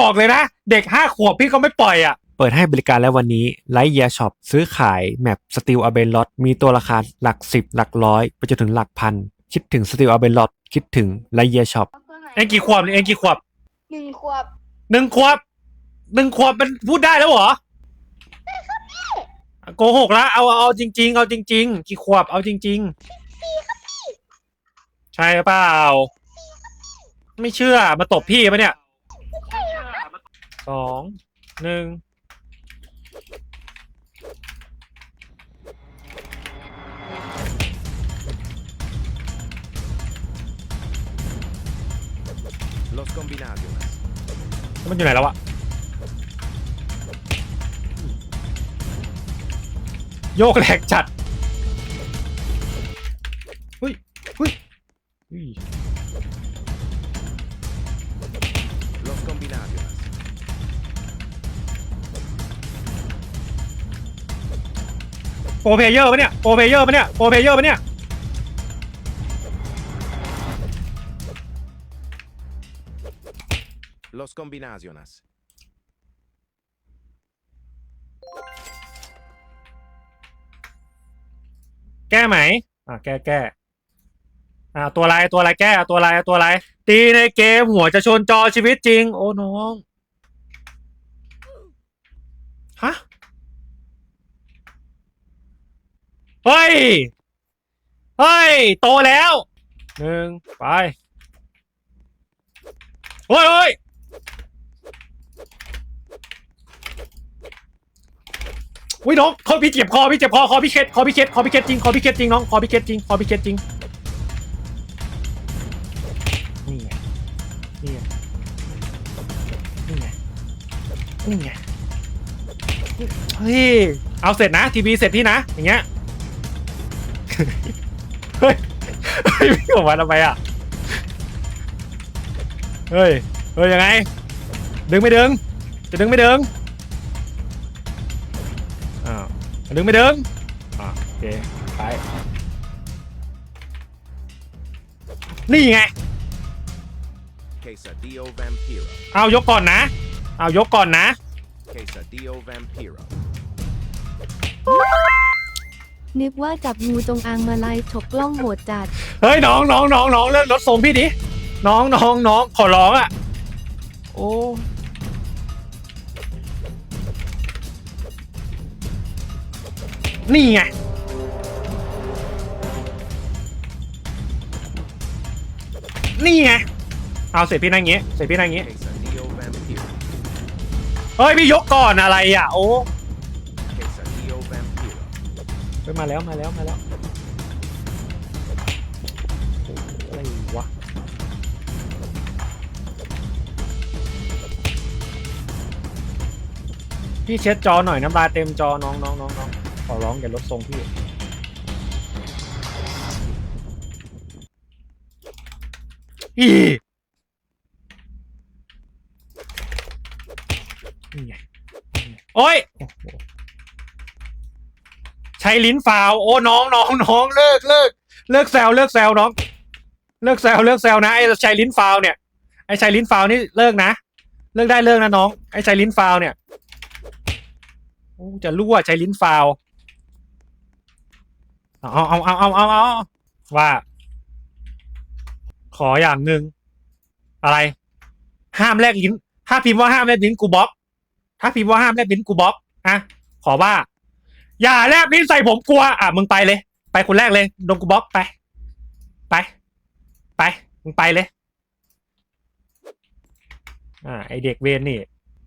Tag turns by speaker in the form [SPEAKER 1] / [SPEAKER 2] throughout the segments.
[SPEAKER 1] บอกเลยนะ เด็กห้าขวบพี่ก็ไม่ปล่อยอะ เปิดให้บริการแล้ววันนี้ไลท์เยียช็อปซื้อขายแมปสติลอเบนลอตมีตัวราคาหลักสิบหลักร้อยไปจนถึงหลักพัน คิดถึงสติลอเบนลอตคิดถึงไลท์เยียช็อปเอ็งกี่ขวบเนี่ยเอ็งกี่ขวบ
[SPEAKER 2] หนึ่งขวบ
[SPEAKER 1] หนึ่งขวบหนึ่งขวบมันพูดได้แล้วเหรอโกหกละเอาเอาจริง ๆ เอาจริง ๆ กี่ขวบเอาจริงๆใช่เปล่า ไม่เชื่อมาตบพี่ปะเนี่ย สองหนึ่ง
[SPEAKER 3] Los combinados.
[SPEAKER 1] มันอยู่ไหนแล้วอะโยกแหลกจัด รเพลเยอร์ปะเนี่ยโปรเพลเยอร์ปะเนี่ยโปรเพลเยอร์ปะเนี่ย
[SPEAKER 3] Los combinaciones.
[SPEAKER 1] แก้ไหมอ่าแก้แก้อ่าตัวอะไรตัวอะไรแก้ตัวอะไรตัวอะไรตีในเกมหัวจะชนจอชีวิตจริง โอ้น้องฮะ เฮ้ย เฮ้ย โตแล้วหนึ่งไปเฮ้ยเฮ้ยอุ้ยน้องคอพี่เจ็บคอพี่เจ็บคอคอพี่เค็ดคอพี่เค็ดคอพี่เค็ดจริงคอพี่เค็ดจริงน้องคอพี่เค็ดจริงคอพี่เค็ดจริงนี่ไงนี่ไงนี่ไงนี่ไงเฮ้ยเอาเสร็จนะทีวีเสร็จพี่นะอย่างเงี้ย เฮ้ยเฮ้ยพี่ออกมาทำไมอะ เฮ้ย เฮ้ยยังไง ดึงไม่ดึง จะดึงไม่ดึง อ้าวดึงไม่ดึง อ่าโอเคไปนี่ไง
[SPEAKER 3] Quesadillo Vampiro.
[SPEAKER 1] เอายกก่อนนะ เอายกก่อนนะ
[SPEAKER 3] Quesadillo Vampiro.
[SPEAKER 4] นึกว่าจับงูจงอางมาไล่ฉกกล้องโหดจัด
[SPEAKER 1] เฮ้ยน้องน้องน้องน้องเลิกรถส่งพี่ดิ น้องน้องน้องขอร้องอะ โอ้นี่ไง นี่ไง เอาเสร็จพี่นั่งงี้ เสร็จพี่นั่งงี้ เฮ้ยพี่ยกก่อนอะไรอะ โอ้ เฮ้ยมาแล้วมาแล้วมาแล้วอะไรวะพี่เช็ดจอหน่อยน้ำลายเต็มจอน้องน้องน้องน้องขอร้องอย่าลดทรงพี่อีนี่ไงโอ้ยโอ้โห ช้ลิ้นฟาว โอ้น้องน้องน้องเลิกเลิกเลิกแซวเลิกแซวน้อง เลิกแซวเลิกแซวนะไอ้ใช้ลิ้นฟาวเนี่ยไอ้ใช้ลิ้นฟาวนี่เลิกนะเลิกได้เลิกนะน้อง ไอ้ใช้ลิ้นฟาวเนี่ยโอ้จะรั่วใช้ลิ้นฟาวเอาเอาเอาเอาเอาเอาว่า ขออย่างหนึ่งอะไร ห้ามแลกลิ้น ถ้าพิมพ์ว่าห้ามแลกลิ้นกูบล็อก ถ้าพิมพ์ว่าห้ามแลกลิ้นกูบล็อกอะขอว่า อย่าแลบลิ้นใส่ผมกลัว อะมึงไปเลย ไปคนแรกเลยโดนกูบล็อกไป ไป ไปมึงไปเลย อ่า ไอเด็กเวนนี่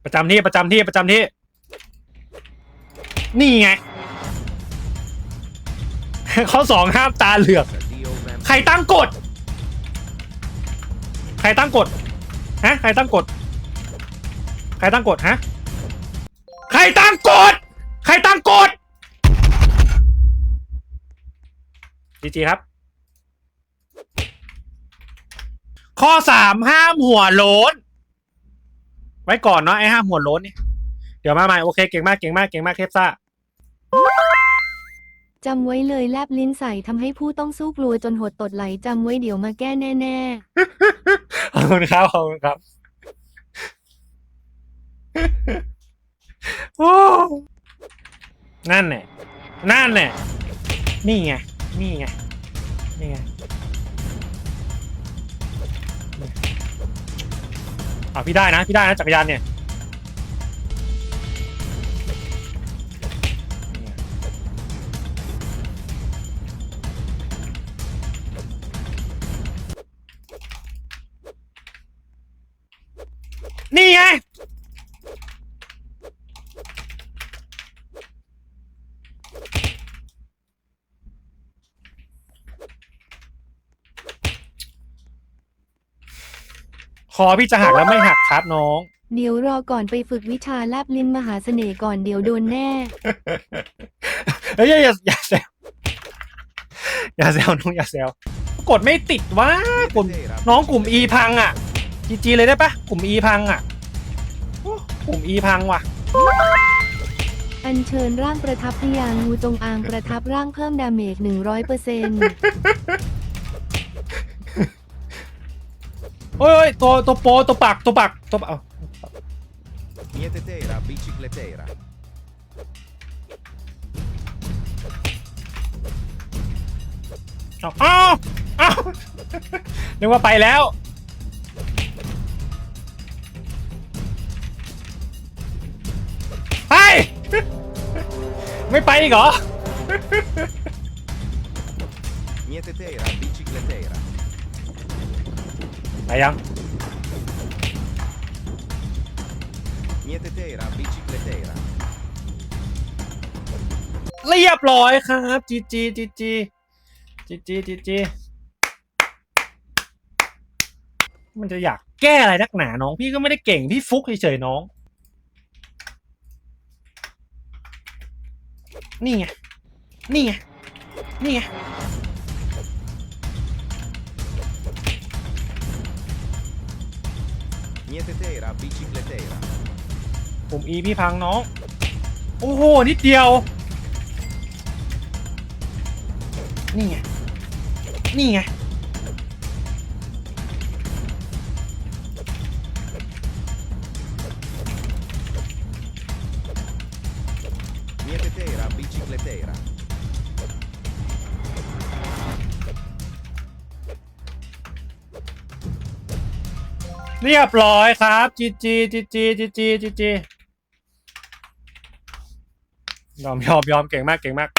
[SPEAKER 1] ประจำที่ประจำที่ประจำที่ นี่ไง ข้อสองห้ามตาเหลือก ใครตั้งกฎใครตั้งกฎฮะ ใครตั้งกฎใครตั้งกฎฮะ ใครตั้งกฎใครตั้งกฎ จีจีครับ ข้อสามห้ามหัวโล้น ไว้ก่อนเนาะไอ้ห้ามหัวโล้นนี่เดี๋ยวมาใหม่โอเคเก่งมากเก่งมากเก่งมากเคปซ่า
[SPEAKER 4] จำไว้เลยแลบลิ้นใส่ทำให้ผู้ต้องสู้กลัวจนหดตดไหลจำไว้เดี๋ยวมาแก้แน่
[SPEAKER 1] ขอบคุณครับขอบคุณครับนั่นแหละนั่นแหละนี่ไง นี่ไง นี่ไงอะพี่ได้นะพี่ได้นะจักรยานเนี่ยนี่ไงนี่ไง ค อพี่จะหักแล้วไม่หักครับน้อง
[SPEAKER 4] เดี๋ยวรอก่อนไปฝึกวิชาแลบลิ้นมหาเสน่ห์ก่อนเดี๋ยวโดนแน่
[SPEAKER 1] เฮ้ยอย่าอย่าอย่าแซวอย่าแซวน้องอย่าแซวกดไม่ติดวะกลุ่ม
[SPEAKER 3] Intera
[SPEAKER 1] น้องกลุ่ม E พังอะจีจีเลยได้ปะกลุ่ม E พังอะโอ้กลุ่ม E พังว่ะ
[SPEAKER 4] อัญเชิญร่างประทับพยางงูจงอางประทับร่างเพิ่มดาเมจ100%
[SPEAKER 1] โอ้ยโอ้ยตัวตัวโปรตัวปักตัวปักตัวปักเอา
[SPEAKER 3] Mietetera bicicletera.
[SPEAKER 1] เอาเอาเอานึกว่าไปแล้ว ไป ไม่ไปอีกเหรอ
[SPEAKER 3] Mietetera bicicletera.
[SPEAKER 1] ไปยัง
[SPEAKER 3] Mietetera bicicletera.
[SPEAKER 1] เรียบร้อยครับจีจีจีจีจีจีจีจีมันจะอยากแก้อะไรนักหนาน้อง พี่ก็ไม่ได้เก่ง พี่ฟุกเฉยๆน้อง นี่ไง นี่ไง นี่ไง
[SPEAKER 3] Mietetera bicicletera.
[SPEAKER 1] ปุ่ม E พี่พังน้อง โอ้โห นิดเดียว นี่ไง นี่ไง
[SPEAKER 3] Mietetera bicicletera.
[SPEAKER 1] เรียบร้อยครับจีจีจีจีจีจีจีจียอมยอมยอมเก่งมากเก่งมาก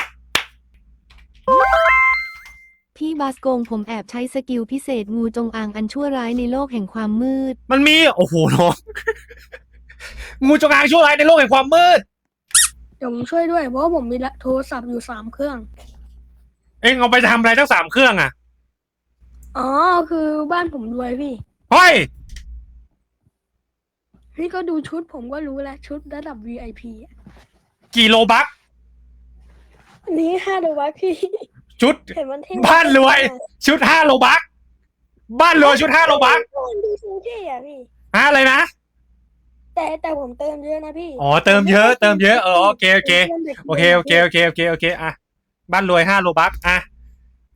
[SPEAKER 4] พี่บาสโกงผมแอบใช้สกิลพิเศษงูจงอางอันชั่วร้ายในโลกแห่งความมืด
[SPEAKER 1] มันมี โอ้โหน้องงูจงอางชั่วร้ายในโลกแห่งความมืด
[SPEAKER 2] เดี๋ยวผมช่วยด้วยเพราะว่าผมมีละโทรศัพท์อยู่สามเครื่อง
[SPEAKER 1] เอ็งเอาไปทำอะไรทั้งสามเครื่องอะ
[SPEAKER 2] อ๋อคือบ้านผมรวยพี่
[SPEAKER 1] เฮ้ย
[SPEAKER 2] พี่ก็ดูชุดผมก็รู้แล้วชุดระดับ VIP อะ
[SPEAKER 1] กี่โลบัก
[SPEAKER 2] อันนี้ห้าโลวัตพี่
[SPEAKER 1] ชุด
[SPEAKER 2] เห็นมันเท่
[SPEAKER 1] บ้านรวย ชุดห้าโลบักบ้านรวยชุดห้าโลบัก
[SPEAKER 2] มันดูสูงเท่อะพี่
[SPEAKER 1] ฮะอะไรนะ
[SPEAKER 2] แต่แต่ผมเติมเยอะนะพี่
[SPEAKER 1] อ๋อเติมเยอะเติมเยอะเออโอเคโอเค
[SPEAKER 2] ผมติมด็ก
[SPEAKER 1] โอเคโอเคโอเคโอเคโอเคอะบ้านรวยห้าโลบักอะ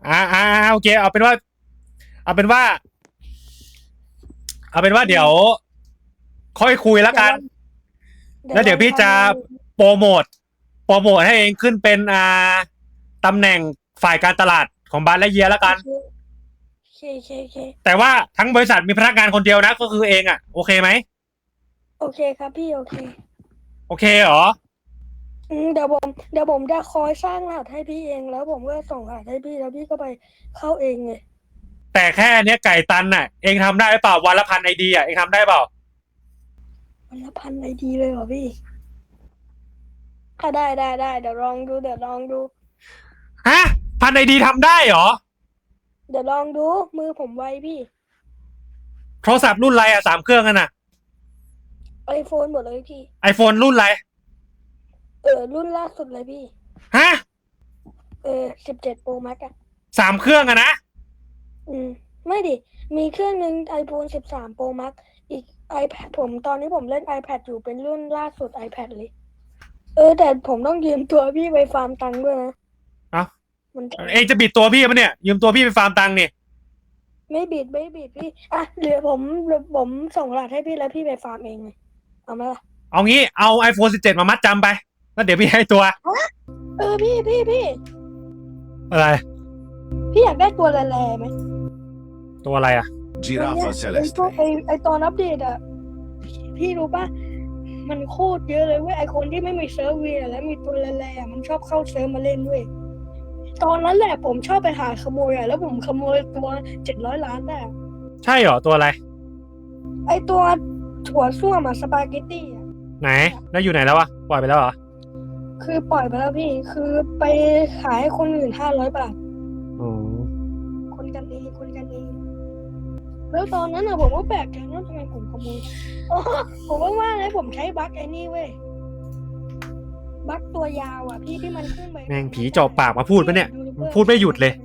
[SPEAKER 1] อ่าอ่าโอเคเอาเป็นว่า เอาเป็นว่า เอาเป็นว่าเดี๋ยว ค่อยคุยแล้วกัน แล้วเดี๋ยวพี่จะโปรโมทโปรโมทให้เองขึ้นเป็นอ่าตำแหน่งฝ่ายการตลาดของบ้านและเยียแล้วกัน
[SPEAKER 2] โอเคโอเคโอเค
[SPEAKER 1] แต่ว่าทั้งบริษัทมีพนักงานคนเดียวนะ ก็คือเองอะ โอเคไหม
[SPEAKER 2] โอเคครับพี่โอเค
[SPEAKER 1] โอเคเหรอ
[SPEAKER 2] อืมเดี๋ยวผมเดี๋ยวผมจะคอยสร้างรหัสให้พี่เอง แล้วผมก็ส่งรหัสให้พี่แล้วพี่ก็ไปเข้าเองเลย
[SPEAKER 1] แต่แค่เนี้ยไก่ตันน่ะ เองทำได้หรือเปล่าวันละพันไอดีอะเองทำได้เปล่า
[SPEAKER 2] วันละพันไอดีเลยเหรอพี่อะได้ได้ได้เดี๋ยวลองดูเดี๋ยวลองดู
[SPEAKER 1] ฮะ พันไอดีทำได้เหรอ
[SPEAKER 2] เดี๋ยวลองดูมือผมไวพี่
[SPEAKER 1] โทรศัพท์รุ่นอะไรอะสามเครื่องกันน่ะ
[SPEAKER 2] ไอโฟนหมดเลยพี่
[SPEAKER 1] ไอโฟนรุ่นอะไร
[SPEAKER 2] เออรุ่นล่าสุดเลยพี่
[SPEAKER 1] ฮะ
[SPEAKER 2] เออสิบเจ็ดโปรแม็กอะ
[SPEAKER 1] สามเครื่องอะนะ
[SPEAKER 2] อืม ไม่ดิ มีเครื่องหนึ่งไอโฟนสิบสามโปรแม็กอีก iPad ผมตอนนี้ผมเล่น iPad อยู่เป็นรุ่นล่าสุด iPad เลย เออ แต่ผมต้องยืมตัวพี่ไปฟาร์มตังค์ด้วยนะ
[SPEAKER 1] เอ้า
[SPEAKER 2] มันจะ
[SPEAKER 1] เองจะบิดตัวพี่ปะเนี่ย ยืมตัวพี่ไปฟาร์มตังค์นี่
[SPEAKER 2] ไม่บิดไม่บิดพี่ อะเดี๋ยวผมเดี๋ยวผมส่งรหัสให้พี่แล้วพี่ไปฟาร์มเองเลยเอาไหมล่ะ
[SPEAKER 1] เอางี้เอา iPhone 17 มามัดจำไป แล้วเดี๋ยวพี่ให้ตัว
[SPEAKER 2] เออพี่พี่พี่
[SPEAKER 1] อะไร
[SPEAKER 2] พี่อยากได้ตัวแร่ๆไหม
[SPEAKER 1] ตัวอะไรอะ
[SPEAKER 3] Giraffa
[SPEAKER 2] ไอพวก
[SPEAKER 3] celeste.
[SPEAKER 2] ไอไอตอนอัปเดตอะพี่พี่รู้ปะมันโคตรเยอะเลยเว้ยไอคนที่ไม่มีเซิร์ฟเวียร์แล้วมีตัวแร่ๆอะมันชอบเข้าเซิร์ฟมาเล่นด้วยตอนนั้นแหละผมชอบไปหาขโมยอะแล้วผมขโมยตัวเจ็ดร้อยล้านได้อะ
[SPEAKER 1] ใช่เหรอ ตัวอะไร
[SPEAKER 2] ไอตัวถั่วส้วมอะสปาเกตตี้อะ
[SPEAKER 1] ไหน แล้วอยู่ไหนแล้ววะ ปล่อยไปแล้วเหรอ
[SPEAKER 2] คือปล่อยไปแล้วพี่ คือไปขายให้คนอื่นห้าร้อยบาท
[SPEAKER 1] อ๋อ
[SPEAKER 2] คนกันเองคนกันเอง แล้วตอนนั้นอะผมก็แปลกใจว่าทำไมผมขโมยอ๋อผมว่าว่าเลยผมใช้บั๊กไอ้นี่เว้ยบั๊กตัวยาวอะพี่ที่มันขึ้นไป
[SPEAKER 1] แม่งผีเจาะปากมาพูดปะเนี่ย พูดไม่หยุดเลย
[SPEAKER 2] ใ